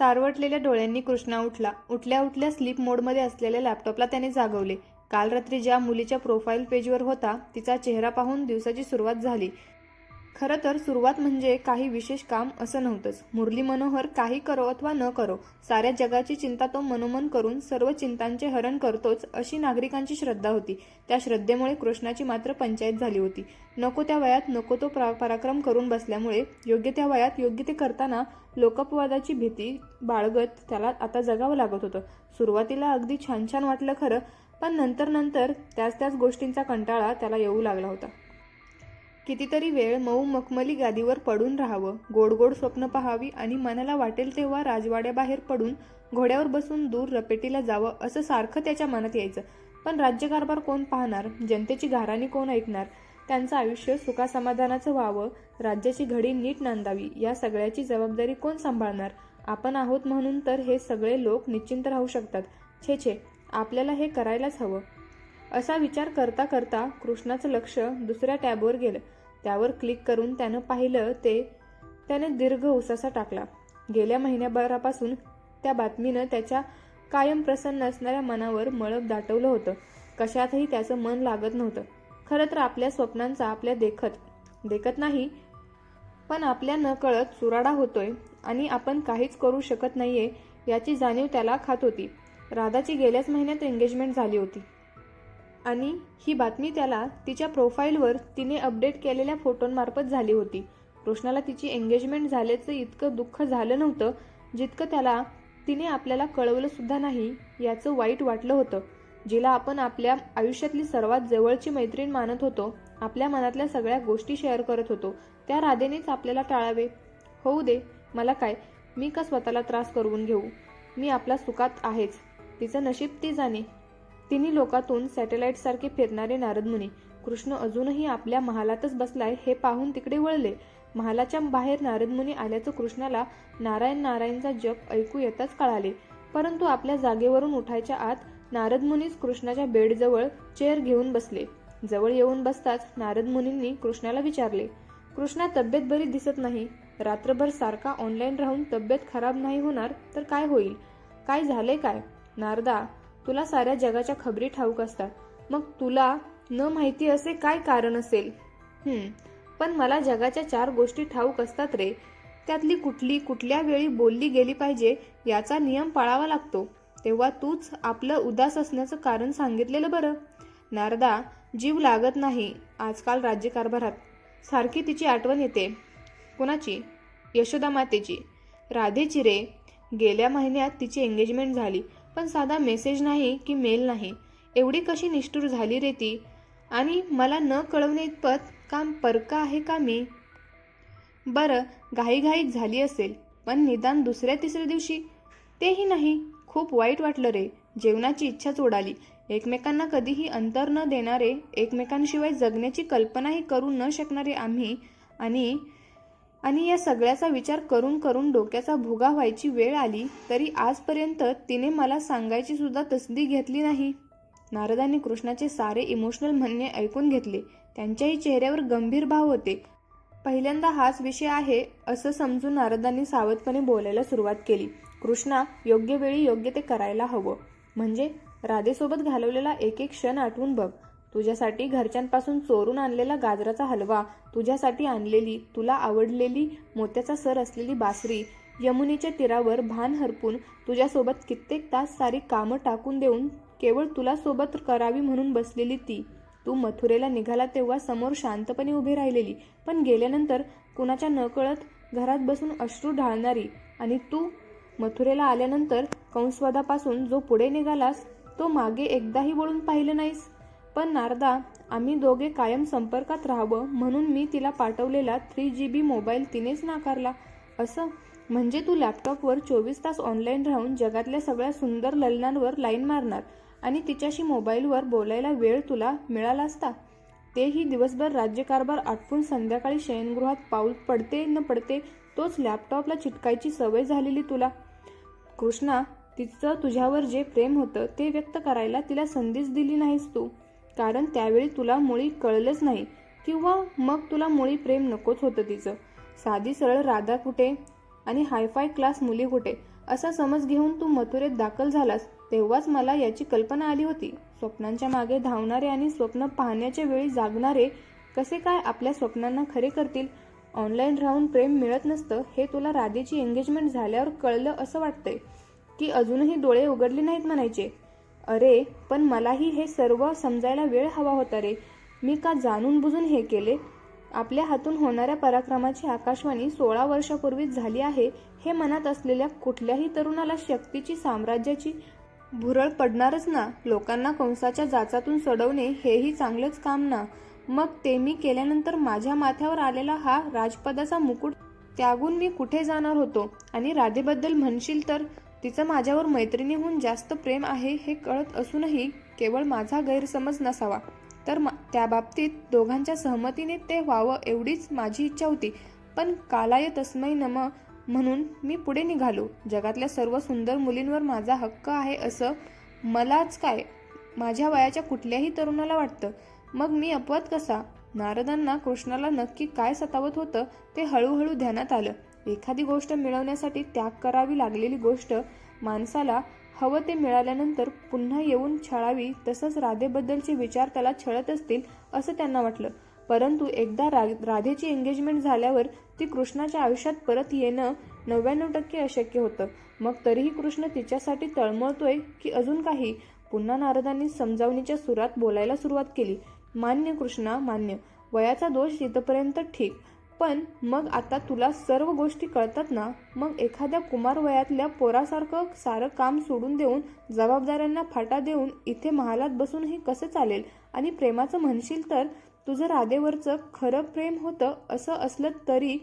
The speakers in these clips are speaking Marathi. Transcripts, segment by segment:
तारवटलेल्या डोळ्यांनी कृष्णा उठला. उठल्या उठल्या स्लीप मोडमध्ये असलेल्या लॅपटॉपला त्याने जागवले. काल रात्री ज्या मुलीच्या प्रोफाईल पेजवर होता तिचा चेहरा पाहून दिवसाची सुरुवात झाली. खरं तर सुरुवात म्हणजे काही विशेष काम असं नव्हतंच. मुरली मनोहर काही करो अथवा न करो साऱ्या जगाची चिंता तो मनोमन करून सर्व चिंतांचे हरण करतोच अशी नागरिकांची श्रद्धा होती. त्या श्रद्धेमुळे कृष्णाची मात्र पंचायत झाली होती. नको त्या वयात नको तो प्रा- पराक्रम करून बसल्यामुळे योग्य त्या वयात योग्य ते करताना लोकपवादाची भीती बाळगत त्याला आता जगावं लागत होतं. सुरुवातीला अगदी छान छान वाटलं खरं पण नंतर नंतर त्याच त्याच गोष्टींचा कंटाळा त्याला येऊ लागला होता. कितीतरी वेळ मऊ मखमली गादीवर पडून राहावं. गोड गोड स्वप्न पहावी आणि मनाला वाटेल तेव्हा राजवाड्याबाहेर पडून घोड्यावर बसून दूर रपेटीला जावं असं सारखं त्याच्या मनात यायचं. पण राज्यकारभार कोण पाहणार? जनतेची घाराणी कोण ऐकणार? त्यांचं आयुष्य सुखासमाधानाचं व्हावं राज्याची घडी नीट नांदावी या सगळ्याची जबाबदारी कोण सांभाळणार? आपण आहोत म्हणून तर हे सगळे लोक निश्चिंत राहू शकतात. छे छे आपल्याला हे करायलाच हवं. असा विचार करता करता कृष्णाचं लक्ष दुसऱ्या टॅबवर गेलं. त्यावर क्लिक करून त्यानं पाहिलं ते त्याने दीर्घ उसासा टाकला. गेल्या महिन्याभरापासून त्या बातमीनं त्याच्या कायम प्रसन्न असणाऱ्या मनावर मळब दाटवलं होतं. कशातही त्याचं मन लागत नव्हतं. खरं तर आपल्या स्वप्नांचा आपल्या देखत देखत नाही पण आपल्या नकळत चुराडा होतोय आणि आपण काहीच करू शकत नाहीये याची जाणीव त्याला खात होती. राधाची गेल्याच महिन्यात एंगेजमेंट झाली होती. आणि ही बातमी त्याला तिच्या प्रोफाईलवर तिने अपडेट केलेल्या फोटोंमार्फत झाली होती. रोशनाला तिची एंगेजमेंट झाल्याचं इतकं दुःख झालं नव्हतं जितकं त्याला तिने आपल्याला कळवलं सुद्धा नाही याचं वाईट वाटलं होतं. जिला आपण आपल्या आयुष्यातली सर्वात जवळची मैत्रीण मानत होतो आपल्या मनातल्या सगळ्या गोष्टी शेअर करत होतो. त्या राधेनेच आपल्याला टाळावे. होऊ दे मला काय? मी का स्वतःला त्रास करून घेऊ? मी आपला सुखात आहेच. तिचं नशीब ती जाणे. तिन्ही लोकातून सॅटेलाईटसारखे फिरणारे नारदमुनी कृष्ण अजूनही आपल्या महालातच बसलाय हे पाहून तिकडे वळले. महालाच्या बाहेर नारदमुनी आल्याचं कृष्णाला नारायण नारायणचा जप ऐकू येताच कळाले. परंतु आपल्या जागेवरून उठायच्या आत नारदमुनीच कृष्णाच्या बेडजवळ चेअर घेऊन बसले. जवळ येऊन बसताच नारदमुनींनी कृष्णाला विचारले कृष्णा तब्येत बरी दिसत नाही. रात्रभर सारखा ऑनलाईन राहून तब्येत खराब नाही होणार तर काय होईल? काय झाले काय? नारदा तुला साऱ्या जगाच्या खबरी ठाऊक असतात. मग तुला न माहिती असे काय कारण असेल? हम्म पण मला जगाच्या चार गोष्टी ठाऊक असतात रे. त्यातली कुठली कुठल्या वेळी बोलली गेली पाहिजे याचा नियम पाळावा लागतो. तेव्हा तूच आपलं उदास असण्याचं कारण सांगितलेलं बरं. नारदा जीव लागत नाही आजकाल राज्यकारभारात. सारखी तिची आठवण येते. कुणाची? यशोदा मातेची. राधेची रे. गेल्या महिन्यात तिची एंगेजमेंट झाली. पण साधा मेसेज नाही की मेल नाही. एवढी कशी निष्ठूर झाली रे ती? आणि मला न कळवणे इतपत काम परका आहे का मी? बरं घाईघाईत झाली असेल पण निदान दुसऱ्या तिसऱ्या दिवशी? तेही नाही खूप वाईट वाटलं रे जेवणाची इच्छाच उडाली एकमेकांना कधीही अंतर न देणारे एकमेकांशिवाय जगण्याची कल्पनाही करू न शकणारे आम्ही आणि आणि या सगळ्याचा विचार करून करून डोक्याचा भोगा व्हायची वेळ आली तरी आजपर्यंत तिने मला सांगायची सुद्धा तसदी घेतली नाही. नारदांनी कृष्णाचे सारे इमोशनल म्हणणे ऐकून घेतले. त्यांच्याही चेहऱ्यावर गंभीर भाव होते. पहिल्यांदा हाच विषय आहे असं समजून नारदांनी सावधपणे बोलायला सुरुवात केली. कृष्णा योग्य वेळी योग्य ते करायला हवं. म्हणजे राधेसोबत घालवलेला एक एक क्षण आठवून बघ. तुझ्यासाठी घरच्यांपासून चोरून आणलेला गाजराचा हलवा तुझ्यासाठी आणलेली तुला आवडलेली मोत्याचा सर असलेली बासरी यमुनेच्या तीरावर भान हरपून तुझ्यासोबत कित्येक तास सारी कामं टाकून देऊन केवळ तुला सोबत करावी म्हणून बसलेली ती. तू मथुरेला निघाला तेव्हा समोर शांतपणे उभी राहिलेली पण गेल्यानंतर कुणाच्या नकळत घरात बसून अश्रू ढाळणारी आणि तू मथुरेला आल्यानंतर कंसवादापासून जो पुढे निघालास तो मागे एकदाही वळून पाहिलं नाहीस. पण नारदा आम्ही दोघे कायम संपर्कात राहावं म्हणून मी तिला पाठवलेला थ्री जी बी मोबाईल तिनेच नाकारला. असं? म्हणजे तू लॅपटॉपवर चोवीस तास ऑनलाईन राहून जगातल्या सगळ्या सुंदर ललनांवर लाईन मारणार आणि तिच्याशी मोबाईलवर बोलायला वेळ तुला मिळाला असता? तेही दिवसभर राज्यकारभार आटपून संध्याकाळी शयनगृहात पाऊल पडते न पडते तोच लॅपटॉपला चिटकायची सवय झालेली तुला? कृष्णा तिचं तुझ्यावर जे प्रेम होतं ते व्यक्त करायला तिला संधीच दिली नाहीस तू. कारण त्यावेळी तुला मुळी कळलंच नाही. किंवा मग तुला मुळी प्रेम नकोच होतं तिचं. साधी सरळ राधा कुठे? आणि हायफाय क्लास मुली कुठे? असा समज घेऊन तू मथुरेत दाखल झालास तेव्हाच मला याची कल्पना आली होती. स्वप्नांच्या मागे धावणारे आणि स्वप्न पाहण्याच्या वेळी जागणारे कसे काय आपल्या स्वप्नांना खरे करतील? ऑनलाईन राहून प्रेम मिळत नसतं हे तुला राधेची एंगेजमेंट झाल्यावर कळलं असं वाटतंय. की अजूनही डोळे उघडले नाहीत म्हणायचे. अरे पण मलाही हे सर्व समजायला वेळ हवा होता रे. मी का जाणून बुजून हे केले? आपल्या हातून होणाऱ्या पराक्रमाची आकाशवाणी सोळा वर्षापूर्वीच झाली आहे हे मनात असलेल्या कुठल्याही तरुणाला शक्तीची साम्राज्याची भुरळ पडणारच ना? लोकांना कंसाच्या जाचातून सोडवणे हेही चांगलंच काम ना? मग ते मी केल्यानंतर माझ्या माथ्यावर आलेला हा राजपदाचा मुकुट त्यागून मी कुठे जाणार होतो? आणि राधेबद्दल म्हणशील तर? तिचं माझ्यावर मैत्रिणीहून जास्त प्रेम आहे हे कळत असूनही केवळ माझा गैरसमज नसावा. तर मा- त्या बाबतीत दोघांच्या सहमतीने ते व्हावं एवढीच माझी इच्छा होती. पण कालाय तस्मै नम म्हणून मी पुढे निघालो. जगातल्या सर्व सुंदर मुलींवर माझा हक्क आहे असं मलाच काय? माझ्या वयाच्या कुठल्याही तरुणाला वाटतं. मग मी अपवाद कसा? नारदांना कृष्णाला नक्की काय सतावत होतं ते हळूहळू ध्यानात आलं. एखादी गोष्ट मिळवण्यासाठी त्याग करावी लागलेली गोष्ट माणसाला हवं ते मिळाल्यानंतर पुन्हा येऊन छळावी तसंच राधेबद्दलचे विचार त्याला छळत असतील असं त्यांना वाटलं. परंतु एकदा रा राधेची एंगेजमेंट झाल्यावर ती कृष्णाच्या आयुष्यात परत येणं नव्याण्णव टक्के अशक्य होतं. मग तरीही कृष्ण तिच्यासाठी तळमळतोय की अजून काही? पुन्हा नारदांनी समजावणीच्या सुरात बोलायला सुरुवात केली. मान्य कृष्णा मान्य. वयाचा दोष इथपर्यंत ठीक. पण मग आता तुला सर्व गोष्टी कळतात ना? मग एखाद्या कुमार वयातल्या पोरासारखं सारं काम सोडून देऊन जबाबदाऱ्यांना फाटा देऊन इथे महालात बसूनही कसं चालेल? आणि प्रेमाचं म्हणशील तर तुझं राधेवरचं खरं प्रेम होतं असं असलं तरी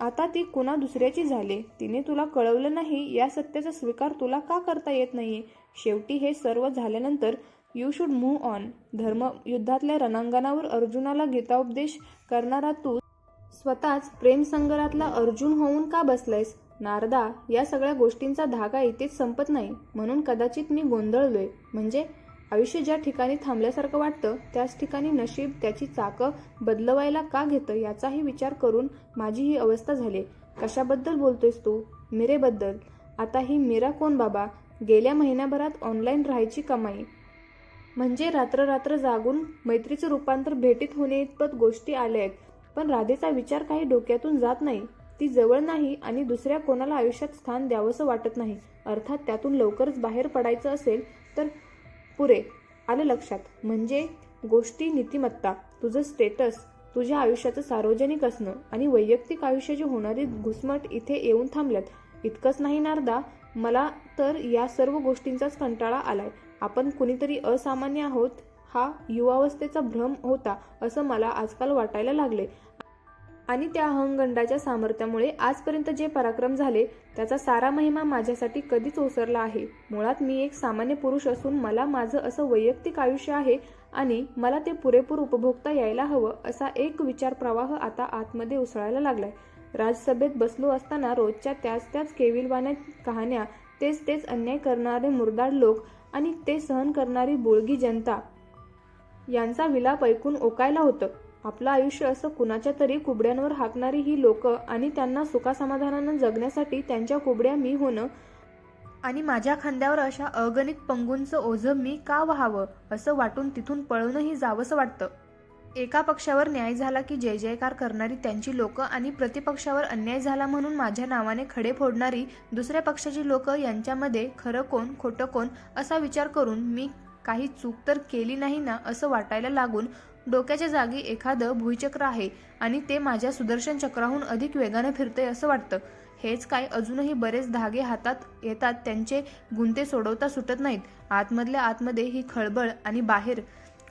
आता ती कुणा दुसऱ्याची झाली? तिने तुला कळवलं नाही या सत्याचा स्वीकार तुला का करता येत नाही? शेवटी हे सर्व झाल्यानंतर यू शुड मूव्ह ऑन. धर्म युद्धातल्या रणांगणावर अर्जुनाला गीताउपदेश करणारा तू स्वतःच प्रेमसंगरातला अर्जुन होऊन का बसलायस? नारदा या सगळ्या गोष्टींचा धागा इथेच संपत नाही. म्हणून कदाचित मी गोंधळलोय. म्हणजे? आयुष्य ज्या ठिकाणी थांबल्यासारखं वाटतं त्याच ठिकाणी नशीब त्याची चाकं बदलवायला का घेतं याचाही विचार करून माझी ही अवस्था झाली. कशाबद्दल बोलतोयस तू? मिरेबद्दल. आता ही मीरा कोण बाबा? गेल्या महिन्याभरात ऑनलाईन राहायची कमाई. म्हणजे रात्र रात्र जागून मैत्रीचं रूपांतर भेटीत होणे इतपत गोष्टी आल्या आहेत. पण राधेचा विचार काही डोक्यातून जात नाही. ती जवळ नाही आणि दुसऱ्या कोणाला आयुष्यात स्थान द्यावंसं वाटत नाही. अर्थात त्यातून लवकरच बाहेर पडायचं असेल तर पुरे आलं लक्षात. म्हणजे गोष्टी नीतिमत्ता तुझं स्टेटस तुझ्या आयुष्याचं सार्वजनिक असणं आणि वैयक्तिक आयुष्याची होणारी घुसमट इथे येऊन थांबल्यात. इतकंच नाही नारदा मला तर या सर्व गोष्टींचाच कंटाळा आलाय. आपण कुणीतरी असामान्य आहोत. हा युवावस्थेचा भ्रम होता असं मला आजकाल वाटायला लागले. आणि त्या अहंगंडाच्या सामर्थ्यामुळे आजपर्यंत जे पराक्रम झाले त्याचा सारा महिमा माझ्यासाठी कधीच ओसरला आहे. मुळात मी एक सामान्य पुरुष असून मला माझं असं वैयक्तिक आयुष्य आहे आणि मला ते पुरेपूर उपभोगता यायला हवं असा एक विचार प्रवाह आता आतमध्ये उसळायला लागलाय. राजसभेत बसलो असताना रोजच्या त्याच त्याच केविलवाण्या कहाण्या तेच तेच अन्याय करणारे मुरदाड लोक आणि ते सहन करणारी बोळगी जनता यांचा विलाप ऐकून ओकायला होतं. आपलं आयुष्य असं कुणाच्या तरी कुबड्यांवर हाकणारी ही लोक आणि त्यांना सुखासमाधानानं जगण्यासाठी त्यांच्या कुबड्या मी होणं. आणि माझ्या खांद्यावर अशा अगणित पंगूंचं ओझं मी का व्हावं असं वाटून तिथून पळूनही जावंसं वाटतं. एका पक्षावर न्याय झाला की जय जयकार करणारी त्यांची लोक आणि प्रतिपक्षावर अन्याय झाला म्हणून माझ्या नावाने खडे फोडणारी दुसऱ्या पक्षाची लोक यांच्यामध्ये खरं कोण खोटं कोण असा विचार करून मी काही चूक तर केली नाही ना असं वाटायला लागून डोक्याच्या जागी एखादं भुईचक्र आहे आणि ते माझ्या सुदर्शन चक्राहून अधिक वेगानं फिरतंय असं वाटतं. हेच काय अजूनही बरेच धागे हातात येतात त्यांचे गुंते सोडवता सुटत नाहीत. आतमधल्या आतमध्ये ही खळबळ आणि बाहेर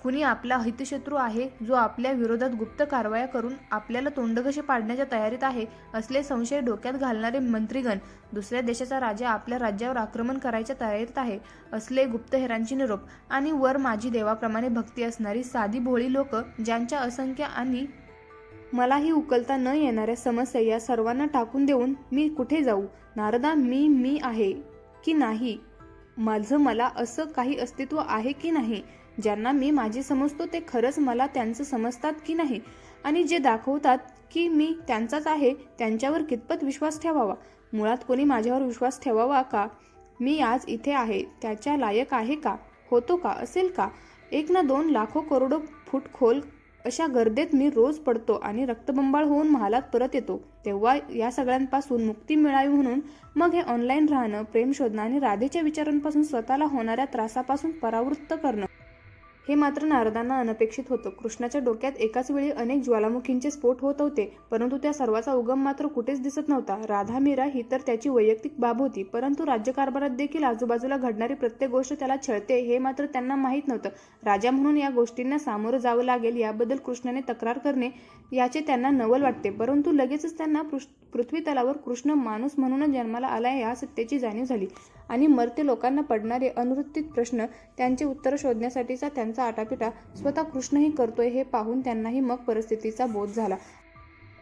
कुणी आपला हितशत्रू आहे जो आपल्या विरोधात गुप्त कारवाया करून आपल्याला तोंडघशी पाडण्याच्या तयारीत आहे असले संशय डोक्यात घालणारे मंत्रीगण दुसऱ्या देशाचा राजा आपल्या राज्यावर आक्रमण करायच्या तयारीत आहे असले गुप्तहेरांची निरोप. आणि वर माझी देवाप्रमाणे भक्ती असणारी साधी भोळी लोक ज्यांच्या असंख्य आणि मलाही उकलता न येणाऱ्या समस्या या सर्वांना टाकून देऊन मी कुठे जाऊ? नारदा मी मी आहे की नाही? माझं मला असं काही अस्तित्व आहे की नाही? ज्यांना मी माझे समजतो ते खरंच मला त्यांचं समजतात की नाही? आणि जे दाखवतात की मी त्यांचाच आहे त्यांच्यावर कितपत विश्वास ठेवावा? मुळात कोणी माझ्यावर विश्वास ठेवावा का? मी आज इथे आहे त्याच्या लायक आहे का? होतो का? असेल का? एक ना दोन लाखो करोडो फूट खोल अशा गर्देत मी रोज पडतो आणि रक्तबंबाळ होऊन महालात परत येतो. तेव्हा या सगळ्यांपासून मुक्ती मिळावी म्हणून मग हे ऑनलाईन राहणं प्रेम शोधणं आणि राधेच्या विचारांपासून स्वतःला होणाऱ्या त्रासापासून परावृत्त करणं. हे मात्र नारदांना अनपेक्षित होतं. कृष्णाच्या डोक्यात एकाच वेळी अनेक ज्वालामुखींचे स्फोट होत होते परंतु त्या सर्वाचा उगम मात्र कुठेच दिसत नव्हता. राधा मीरा ही तर त्याची वैयक्तिक बाब होती परंतु राज्यकारभारात देखील आजूबाजूला घडणारी प्रत्येक गोष्ट त्याला छळते हे मात्र त्यांना माहीत नव्हतं. राजा म्हणून या गोष्टींना सामोरं जावं लागेल याबद्दल कृष्णाने तक्रार करणे याचे त्यांना नवल वाटते परंतु लगेचच त्यांना पृथ्वी तलावर कृष्ण माणूस म्हणून जन्माला आलाय या सत्तेची जाणीव झाली. आणि मर्त्य लोकांना पडणारे अनुत्तरित प्रश्न त्यांचे उत्तर शोधण्यासाठीचा त्यांचा आटापिटा स्वतः कृष्णही करतोय हे पाहून त्यांनाही मग परिस्थितीचा बोध झाला.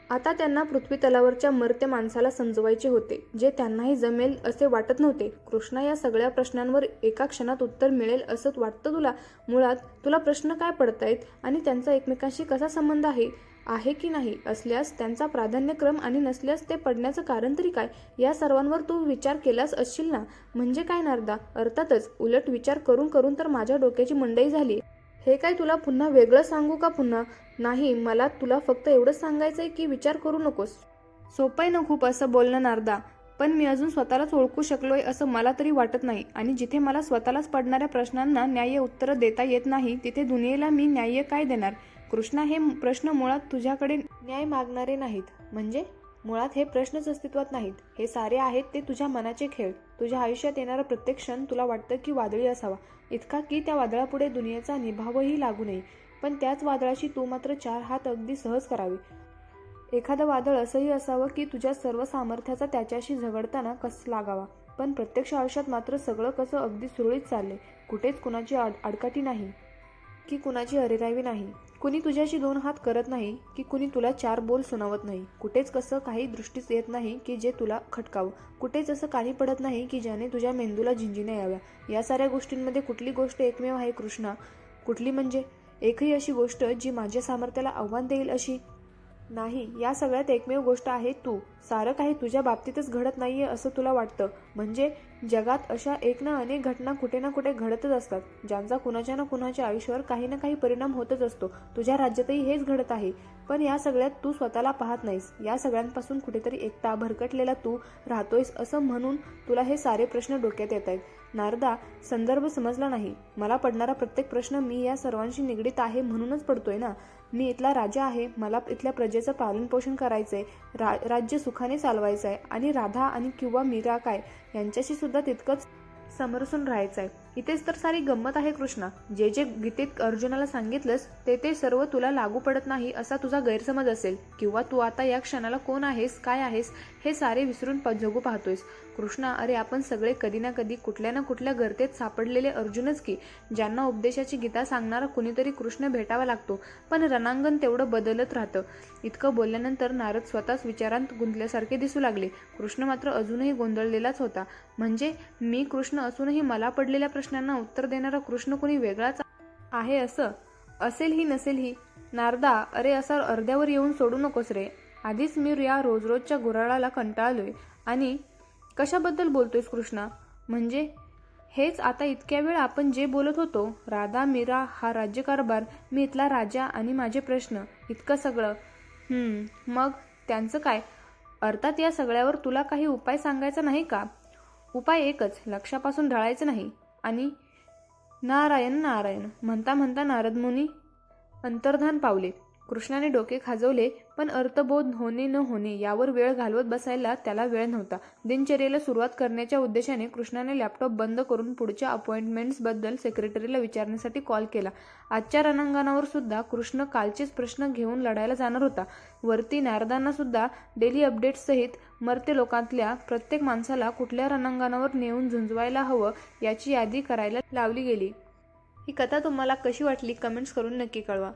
आता त्यांना पृथ्वी तलावरच्या मर्त्य माणसाला समजवायचे होते जे त्यांनाही जमेल असे वाटत नव्हते. कृष्णा या सगळ्या प्रश्नांवर एका क्षणात उत्तर मिळेल असं वाटतं तुला? मुळात तुला प्रश्न काय पडतायत? आणि त्यांचा एकमेकांशी कसा संबंध आहे? आहे की नाही असल्यास त्यांचा प्राधान्यक्रम आणि नसल्यास ते पडण्याचं कारण तरी काय या सर्वांवर तू विचार केलास असशील ना? म्हणजे काय नारदा? अर्थातच उलट विचार करून करून तर माझ्या डोक्याची मंडई झाली. हे काय तुला पुन्हा वेगळं सांगू का पुन्हा? नाही मला तुला फक्त एवढंच सांगायचंय की विचार करू नकोस. सोपंय ना खूप असं बोलणं नारदा. पण मी अजून स्वतःलाच ओळखू शकलोय असं मला तरी वाटत नाही. आणि जिथे मला स्वतःलाच पडणाऱ्या प्रश्नांना न्याय्य उत्तरं देता येत नाही तिथे दुनियेला मी न्याय्य काय देणार? कृष्णा हे प्रश्न मुळात तुझ्याकडे न्याय मागणारे नाहीत. म्हणजे? मुळात हे प्रश्नच अस्तित्वात नाहीत. हे सारे आहेत ते तुझ्या मनाचे खेळ. तुझ्या आयुष्यात येणारा प्रत्येक क्षण तुला वाटतं की वादळी असावा. इतका की त्या वादळापुढे दुनियेचा निभावही लागू नये. पण त्याच वादळाशी तू मात्र चार हात अगदी सहज करावे. एखादं वादळ असंही असावं की तुझ्या सर्व सामर्थ्याचा त्याच्याशी झगडताना कस लागावा. पण प्रत्यक्ष आयुष्यात मात्र सगळं कसं अगदी सुरळीत चालले कुठेच कुणाची आड आडकाठी नाही. की कुणाची अरेरावी नाही. कुणी तुझ्याशी दोन हात करत नाही की कुणी तुला चार बोल सुनावत नाही. कुठेच कसं काही दृष्टीच येत नाही की जे तुला खटकावं. कुठेच असं काही पडत नाही की ज्याने तुझ्या मेंदूला झिंजिन्या याव्या. या साऱ्या गोष्टींमध्ये कुठली गोष्ट एकमेव आहे कृष्णा? कुठली म्हणजे? एकही अशी गोष्ट जी माझ्या सामर्थ्याला आव्हान देईल अशी? नाही या सगळ्यात एकमेव गोष्ट आहे तू. सारं काही तुझ्या बाबतीतच घडत नाहीये असं तुला वाटतं. म्हणजे जगात अशा एक ना अनेक घटना कुठे ना कुठे घडतच असतात ज्यांचा कुणाच्या ना कुणाच्या आयुष्यावर काही ना काही परिणाम होतच असतो. तुझ्या राज्यातही हेच घडत आहे. पण या सगळ्यात तू स्वतःला पाहत नाहीस. या सगळ्यांपासून कुठेतरी एकटा भरकटलेला तू राहतोयस असं म्हणून तुला हे सारे प्रश्न डोक्यात येत आहेत नारदा संदर्भ समजला नाही. मला पडणारा प्रत्येक प्रश्न मी या सर्वांशी निगडीत आहे म्हणूनच पडतोय ना? मी इथला राजा आहे मला इथल्या प्रजेचं पालनपोषण करायचंय रा राज्य सुखाने चालवायचं आहे आणि राधा आणि किंवा मीरा काय यांच्याशी सुद्धा तितकंच समरसून राहायचं आहे इथेच तर सारी गंमत आहे कृष्णा. जे जे गीतेत अर्जुनाला सांगितलंस ते ते सर्व तुला लागू पडत नाही असा तुझा गैरसमज असेल. किंवा तू आता या क्षणाला कोण आहेस काय आहेस हे सारे विसरून प- जगू पाहतोयस. कृष्णा अरे आपण सगळे कधी ना कधी कुठल्या ना कुठल्या गर्तेत सापडलेले अर्जुनच की ज्यांना उपदेशाची गीता सांगणारा कुणीतरी कृष्ण भेटावा लागतो. पण रणांगण तेवढं बदलत राहतं. इतकं बोलल्यानंतर नारद स्वतःच विचारांत गुंतल्यासारखे दिसू लागले. कृष्ण मात्र अजूनही गोंधळलेलाच होता. म्हणजे मी कृष्ण असूनही मला पडलेल्या प्रश्नांना उत्तर देणारा कृष्ण कोणी वेगळाच आहे असं? असेलही नसेलही. नारदा अरे असा अर्ध्यावर येऊन सोडू नकोस रे. आधीच मी या रोज रोजच्या गुराळाला कंटाळलोय. आणि कशाबद्दल बोलतोयस कृष्णा? म्हणजे? हेच आता इतक्या वेळ आपण जे बोलत होतो राधा मीरा हा राज्यकारभार मी इथला राजा आणि माझे प्रश्न इतकं सगळं. हम्म, मग त्यांचं काय? अर्थात या सगळ्यावर तुला काही उपाय सांगायचा नाही का? उपाय एकच लक्षापासून ढळायचं नाही. आणि नारायण नारायण म्हणता म्हणता नारद मुनी अंतर्धान पावले. कृष्णाने डोके खाजवले. पण अर्थबोध होणे न होणे यावर वेळ घालवत बसायला त्याला वेळ नव्हता. दिनचर्येला सुरुवात करण्याच्या उद्देशाने कृष्णाने लॅपटॉप बंद करून पुढच्या अपॉइंटमेंट्सबद्दल सेक्रेटरीला विचारण्यासाठी कॉल केला. आजच्या रणांगणावर सुद्धा कृष्ण कालचेच प्रश्न घेऊन लढायला जाणार होता. वरती नारदांना सुद्धा डेली अपडेट्ससहित मर्ते लोकांतल्या प्रत्येक माणसाला कुठल्या रणांगणावर नेऊन झुंजवायला हवं याची यादी करायला लावली गेली. ही कथा तुम्हाला कशी वाटली? कमेंट्स करून नक्की कळवा.